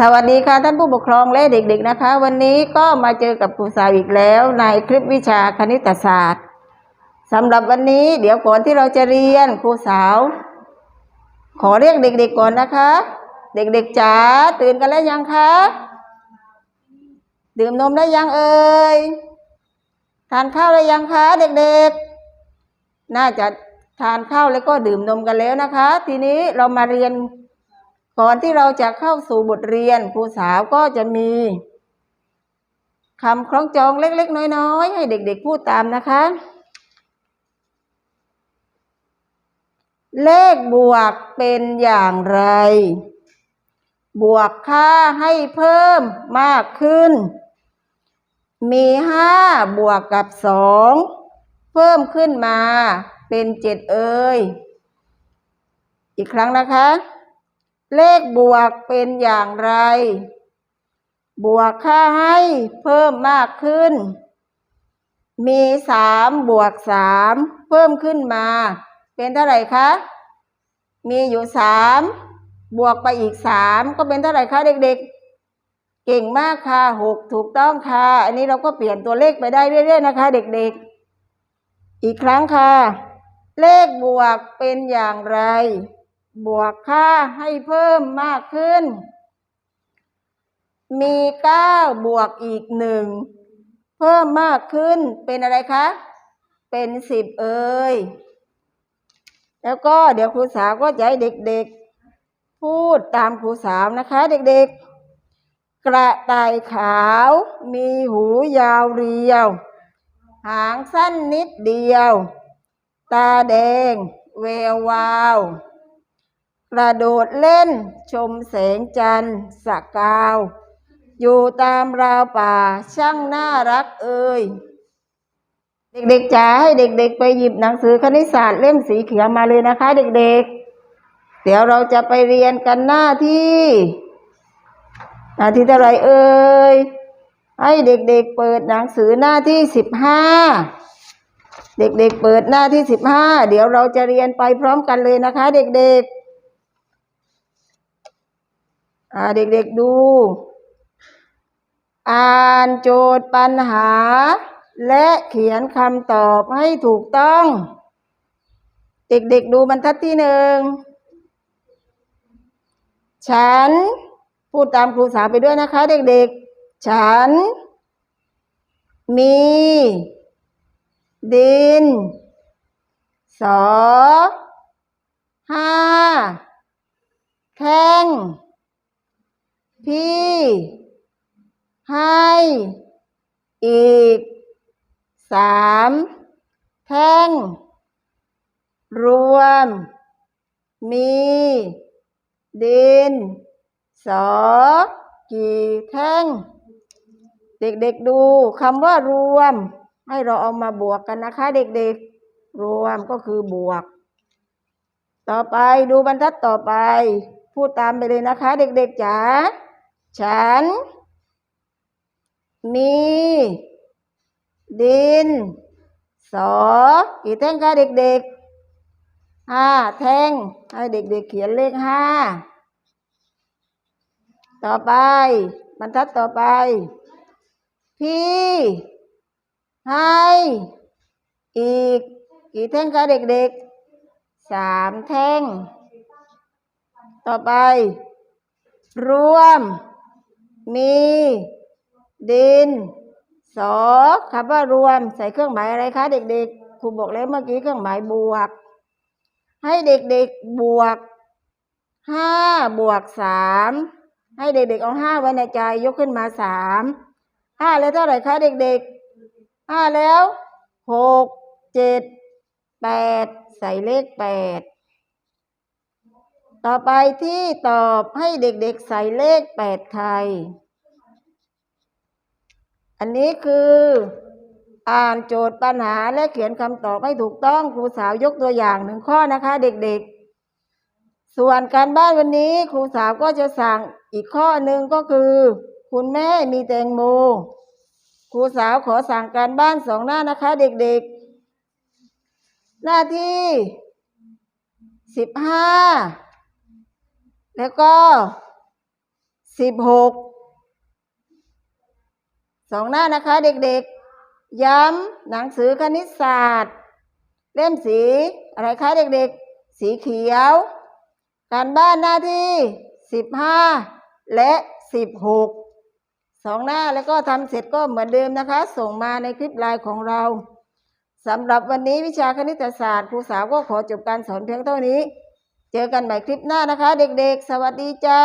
สวัสดีค่ะท่านผู้ปกครองและเด็กๆนะคะ วันนี้ก็มาเจอกับครูสาวอีกแล้วในคลิปวิชาคณิตศาสตร์สำหรับวันนี้เดี๋ยวก่อนที่เราจะเรียนครูสาว ขอเรียกเด็กๆก่อนนะคะ เด็กๆจ๋าตื่นกันแล้วยังคะดื่มนมได้ยังเอ่ยทานข้าวได้ยังคะเด็กๆ น่าจะทานข้าวแล้วก็ดื่มนมกันแล้วนะคะ ทีนี้เรามาเรียน ก่อนที่เราจะเข้าสู่บทเรียนครูสาวก็จะมีคำคล้องจองเล็กๆ น้อยๆ ให้เด็กๆ พูดตามนะคะ เลขบวกเป็นอย่างไร บวกค่าให้เพิ่มมากขึ้น มีห้าบวกกับสองเพิ่มขึ้นมาเป็นเจ็ดเอ่ยอีกครั้งนะคะ เลขบวกเป็นอย่างไร บวกค่าให้เพิ่มมากขึ้น มีสามบวกสามเพิ่มขึ้นมา เป็นเท่าไหร่คะ มีอยู่สามบวกไปอีกสามก็เป็นเท่าไหร่คะเด็กๆ เก่งมากค่ะหกถูกต้องค่ะ อันนี้เราก็เปลี่ยนตัวเลขไปได้เรื่อยๆนะคะ เด็กๆ อีกครั้งค่ะ เลขบวกเป็นอย่างไร บวกค่าให้เพิ่มมากขึ้น มีเก้าบวกอีกหนึ่งเพิ่มมากขึ้นเป็นอะไรคะ เป็นสิบเอ่ยแล้วก็เดี๋ยวครูสาวก็จะให้เด็กๆ พูดตามครูสาวนะคะ เด็กๆ กระต่ายขาวมีหูยาวเรียว หางสั้นนิดเดียว ตาแดงแวววาว กระโดดเล่นชมแสงจันทร์สกาว อยู่ตามราวป่าช่างน่ารักเอ่ยเด็กๆจ๋าให้เด็กๆ ไปหยิบหนังสือคณิตศาสตร์เล่มสีเขียวมาเลยนะคะ เด็กๆ เดี๋ยวเราจะไปเรียนกันหน้าที่หน้าที่เท่าไรเอ่ยให้เด็กๆเปิดหนังสือหน้าที่สิบห้าเด็กๆเปิดหน้าที่สิบห้าเดี๋ยวเราจะเรียนไปพร้อมกันเลยนะคะ เด็กๆ อ่าเด็กๆดู อ่านโจทย์ปัญหา และเขียนคำตอบให้ถูกต้อง เด็กๆดูบรรทัดที่หนึ่ง ฉัน พูดตามครูสาวไปด้วยนะคะ เด็กๆ ฉัน มี ดิน สอห้าแข้ง พี่ ให้ อีกสามแท่ง รวม มี ดิน สอ กี่แท่ง เด็กๆดูคำว่ารวม ให้เราเอามาบวกกันนะคะ เด็กๆ รวมก็คือบวก ต่อไปดูบรรทัดต่อไป พูดตามไปเลยนะคะ เด็กๆจ๋า ฉัน มี ดิน สอกี่แท่งคะเด็กๆห้าแท่ง ให้เด็กๆเขียนเลขห้า ต่อไป บรรทัดต่อไป พี่ ให้ อีก กี่แท่งคะเด็กๆสามแท่ง ต่อไป รวม มี ดิน สอคำว่ารวมใส่เครื่องหมายอะไรคะเด็กๆครูบอกแล้วเมื่อกี้เครื่องหมายบวก ให้เด็กๆบวกห้าบวกสามให้เด็กๆเอาห้าไว้ในใจยกขึ้นมาสามห้าแล้วเท่าไหร่คะเด็กๆห้าแล้วหกเจ็ดแปดใส่เลขแปด ต่อไปที่ตอบให้เด็กๆใส่เลขแปดไทย อันนี้คืออ่านโจทย์ปัญหาและเขียนคำตอบให้ถูกต้องครูสาวยกตัวอย่างหนึ่งข้อนะคะ เด็กๆ ส่วนการบ้านวันนี้ครูสาวก็จะสั่งอีกข้อหนึ่งก็คือ คุณแม่มีแตงโมครูสาวขอสั่งการบ้านสองหน้านะคะ เด็กๆ หน้าที่สิบห้า แล้วก็สิบหกสองหน้านะคะเด็กๆ ย้ำหนังสือคณิตศาสตร์ เล่มสีอะไรคะเด็กๆ สีเขียว การบ้านหน้าที่สิบห้าและสิบหกสองหน้าแล้วก็ทำเสร็จก็เหมือนเดิมนะคะ ส่งมาในคลิปไลน์ของเราสำหรับวันนี้วิชาคณิตศาสตร์ครูสาวก็ขอจบการสอนเพียงเท่านี้ เจอกันใหม่คลิปหน้านะคะ เด็กๆ สวัสดีจ้า